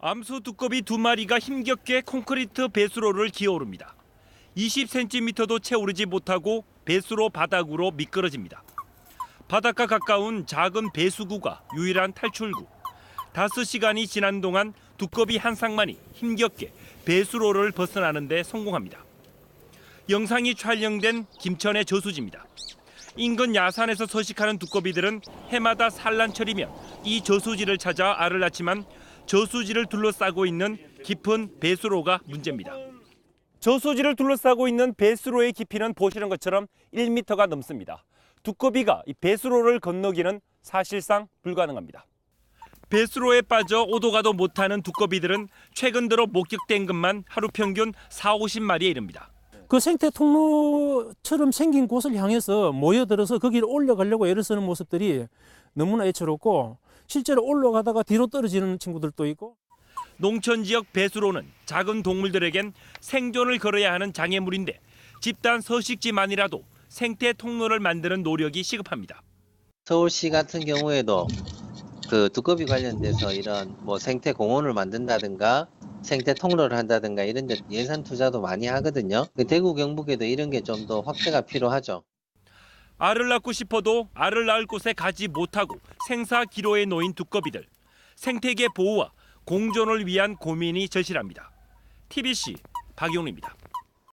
암수 두꺼비 두 마리가 힘겹게 콘크리트 배수로를 기어오릅니다. 20cm도 채 오르지 못하고 배수로 바닥으로 미끄러집니다. 바닥과 가까운 작은 배수구가 유일한 탈출구. 다섯 시간이 지난 동안 두꺼비 한 쌍만이 힘겹게 배수로를 벗어나는데 성공합니다. 영상이 촬영된 김천의 저수지입니다. 인근 야산에서 서식하는 두꺼비들은 해마다 산란철이면 이 저수지를 찾아 알을 낳지만 저수지를 둘러싸고 있는 깊은 배수로가 문제입니다. 저수지를 둘러싸고 있는 배수로의 깊이는 보시는 것처럼 1m가 넘습니다. 두꺼비가 이 배수로를 건너기는 사실상 불가능합니다. 배수로에 빠져 오도 가도 못하는 두꺼비들은 최근 들어 목격된 것만 하루 평균 4, 50마리에 이릅니다. 그 생태 통로처럼 생긴 곳을 향해서 모여들어서 거기를 올라가려고 애를 쓰는 모습들이 너무나 애처롭고 실제로 올라가다가 뒤로 떨어지는 친구들도 있고 농촌 지역 배수로는 작은 동물들에겐 생존을 걸어야 하는 장애물인데 집단 서식지만이라도 생태 통로를 만드는 노력이 시급합니다. 서울시 같은 경우에도 그 두꺼비 관련돼서 이런 뭐 생태 공원을 만든다든가 생태 통로를 한다든가 이런 데 예산 투자도 많이 하거든요. 그 대구 경북에도 이런 게 좀 더 확대가 필요하죠. 알을 낳고 싶어도 알을 낳을 곳에 가지 못하고 생사 기로에 놓인 두꺼비들. 생태계 보호와 공존을 위한 고민이 절실합니다. TBC 박용리입니다.